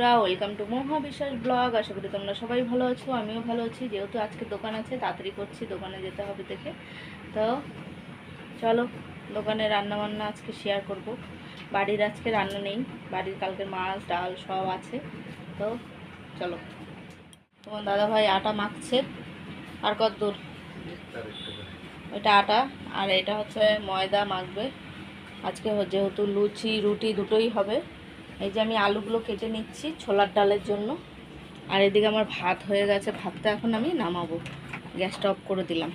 বন্ধুরা welcome two মহা বিশ্বাস ব্লগ আশা করি তোমরা সবাই ভালো আছো, আমিও ভালো আছি। যেহেতু আজকে দোকান আছে, তাড়াতাড়ি করছি, দোকানে যেতে হবে দেখে। তো চলো, দোকানে রান্না বান্না আজকে শেয়ার করব। বাড়ির আজকে রান্না নেই, বাড়ির কালকে মাছ, ডাল সব আছে। তো চলো। তোমার দাদা ভাই আটা মাখছে, আর কত দূর? ওইটা আটা, আর এটা হচ্ছে ময়দা মাখবে। আজকে যেহেতু লুচি, রুটি দুটোই হবে। এই যে আমি আলুগুলো কেটে নিচ্ছি ছোলার ডালের জন্য। আর এদিকে আমার ভাত হয়ে গেছে, ভাতটা এখন আমি নামাবো। গ্যাসটা অফ করে দিলাম।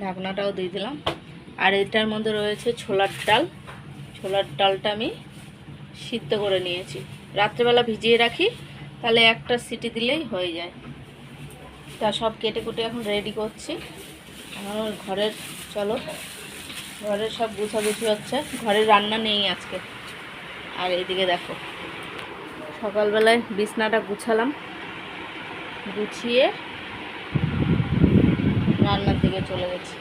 ঢাকনাটাও দিয়ে দিলাম। আর এটার মধ্যে রয়েছে ছোলার ডাল। ছোলার ডালটা আমি সিদ্ধ করে নিয়েছি। রাত্রেবেলা ভিজিয়ে রাখি, তাহলে একটা সিটি দিলেই হয়ে যায়। তা সব কেটে কুটে এখন রেডি করছি। এখন ঘরের, চলো, ঘরের সব গুছাগুছি হচ্ছে। ঘরের রান্না নেই আজকে। আর এইদিকে দেখো। সকালবেলায় বিছনাটা গুছালাম। গুছিয়ে রান্নার দিকে চলে গেছি।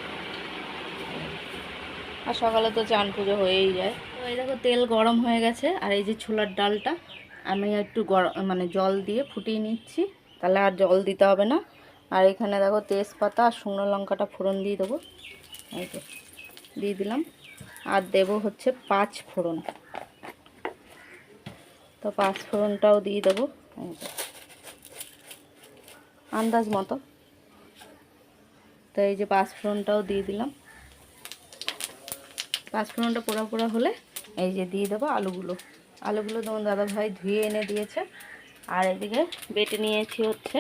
আর সকালে তো চান পুজো হয়েই যায়। তো এই দেখো, তেল গরম হয়ে গেছে। আর এই যে ছোলার ডালটা, আমি একটু গরম মানে জল দিয়ে ফুটিয়ে নিচ্ছি। তাহলে আর জল দিতে হবে না। আর এখানে দেখো, তেজপাতা আর শুকনো লঙ্কাটা ফোড়ন দিয়ে দেবো। এই তো দিয়ে দিলাম। আর দেব হচ্ছে পাঁচ ফোড়ন। তো পাঁচ ফোড়নটাও দিয়ে দেবো। আন্দাজ মতো। তো এই যে পাঁচ ফোড়নটাও দিয়ে দিলাম। পাঁচ ফোড়নটা পোড়া পোড়া হলে এই যে দিয়ে দেবো আলুগুলো। আলুগুলো তোমার দাদা ভাই ধুয়ে এনে দিয়েছে। আর এদিকে বেটে নিয়েছি হচ্ছে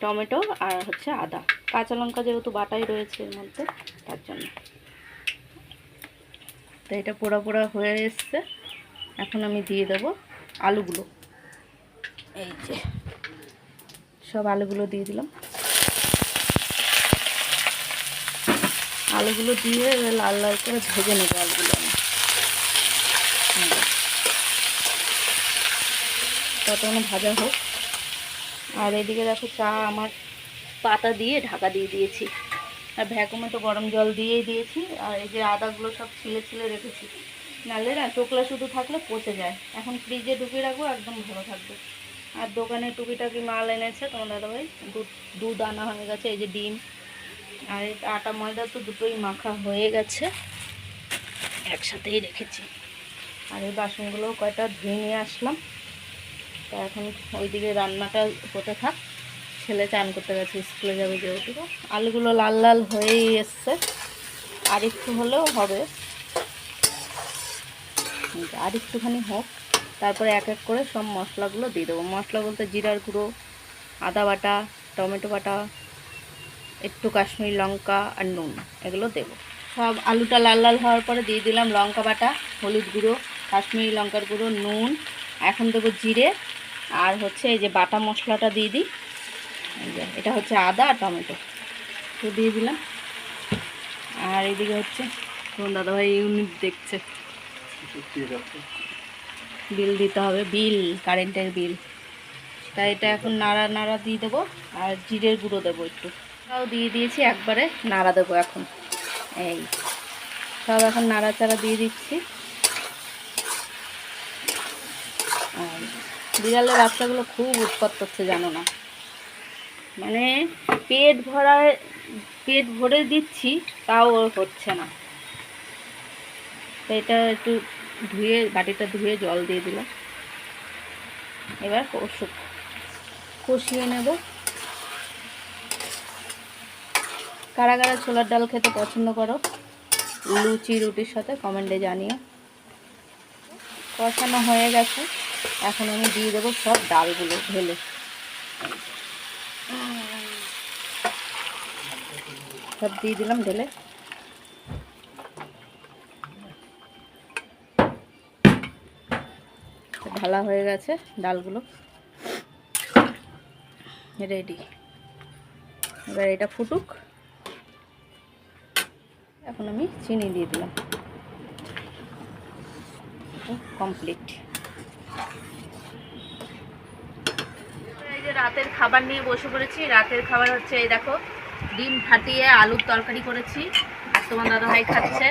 টমেটো আর হচ্ছে আদা। কাঁচা লঙ্কা যেহেতু বাটাই রয়েছে এর মধ্যে, তার জন্য। তো এটা পোড়া পোড়া হয়ে এসছে। এখন আমি দিয়ে দেবো। আলুগুলো। এই যে, সব আলুগুলো দিয়ে দিলাম। আলুগুলো দিয়ে লাল লাল করে ভেজে নেব আলুগুলো আমি। ততক্ষণ ভাজা হোক। আর এদিকে দেখো চা আমার পাতা দিয়ে ঢাকা দিয়ে দিয়েছি। আর ভ্যাকুমে তো গরম জল দিয়েই দিয়েছি। আর এই যে আদাগুলো সব ছিলে ছিলে রেখেছি। নাহলে না টোকলা শুধু থাকলে পচে যায়। এখন ফ্রিজে ঢুকিয়ে রাখব, একদম ভালো থাকবে। আর দোকানে টুকিটাকি মাল এনেছে, তোমার দাদাভাই দুধ দুধ আনা হয়ে গেছে, এই যে ডিম। আর আটা ময়দা তো দুটোই মাখা হয়ে গেছে, একসাথেই রেখেছি। আর এই বাসনগুলো কয়টা ধুয়ে নিয়ে আসলাম। তা এখন ওইদিকে রান্নাটা হতে থাক। ছেলে চান করতে গেছে, স্কুলে যাবে যেহেতু। আলুগুলো লাল লাল হয়েই এসছে। আর একটু হলেও হবে। এই আর একটুখানি হোক, তারপরে এক এক করে সব মশলাগুলো দিয়ে দেবো। মশলা বলতে জিরার গুঁড়ো, আদা বাটা, টমেটো বাটা, একটু কাশ্মীরি লঙ্কা আর নুন, এগুলো দেবো। সব আলুটা লাল লাল হওয়ার পরে দিয়ে দিলাম লঙ্কা বাটা, হলুদ গুঁড়ো, কাশ্মীরি লঙ্কার গুঁড়ো, নুন, এখন দেবো জিরে, আর হচ্ছে এই যে বাটা মশলাটা দিয়ে দিই। এটা হচ্ছে আদা আর টমেটো, তো দিয়ে দিলাম। আর এদিকে হচ্ছে তোমার দাদাভাই ইউনিট দেখছে। বিল দিতে হবে বিল কারেন্টের বিল তাই এটা এখন নাড়া নাড়া দিয়ে দেবো, আর জিরের গুঁড়ো দেবো একটু। তাও দিয়ে দিয়েছি, একবারে নাড়া দেবো এখন। এই, সব এখন নাড়াচাড়া দিয়ে দিচ্ছি। আর বিড়ালের বাচ্চাগুলো খুব উৎপাত করছে জানো না। মানে পেট ভরায়, পেট ভরে দিচ্ছি, তাও হচ্ছে না। তো এটা একটু ধুয়ে, বাটিটা ধুয়ে জল দিয়ে দিলাম। এবার কষিয়ে নেব। কারা কারা ছোলার ডাল খেতে পছন্দ করো, লুচি, রুটির সাথে কমেন্টে জানিও। কষানো হয়ে গেছে। এখন আমি দিয়ে দেবো সব ডালগুলো ঢেলে। সব দিয়ে দিলাম ঢেলে। ঢালা হয়ে গেছে, ডালগুলো রেডি এবার এটা ফুটুক। এখন আমি চিনি দিয়ে দিলাম। কমপ্লিট এই যে রাতের খাবার নিয়ে বসে পড়েছি। রাতের খাবার হচ্ছে এই দেখো, ডিম ফাটিয়ে আলুর তরকারি করেছি। আর তোমার দাদা ভাই খাচ্ছে।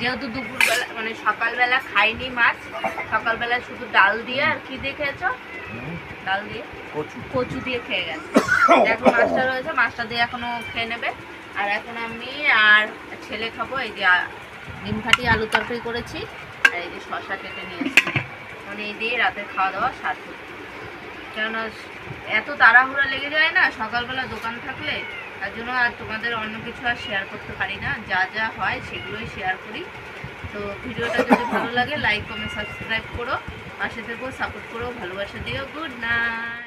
যেহেতু দুপুরবেলা মানে সকালবেলা খাইনি মাছ সকালবেলা শুধু ডাল দিয়ে আর কি দিয়ে খেয়েছো? ডাল দিয়ে? কচু। কচু দিয়ে খেয়ে গেছে। এখন মাছটা রয়েছে মাছটা দিয়ে এখনও খেয়ে নেবে। আর এখন আমি আর ছেলে খাব এই যে ডিম ফাটি আলু তরকারি করেছি আর এই যে শশা কেটে নিয়েছি। মানে এই দিয়ে রাতের খাওয়া দাওয়া সার করছি কেননা এত তাড়াহুড়া লেগে যায় না সকালবেলা দোকান থাকলে তার জন্য আর তোমাদের অন্য কিছু আর শেয়ার করতে পারি না। যা যা হয় সেগুলোই শেয়ার করি। তো ভিডিওটা যদি ভালো লাগে লাইক কমেন্ট সাবস্ক্রাইব করো। পাশে থেকেও সাপোর্ট করো, ভালোবাসা দিও। Good night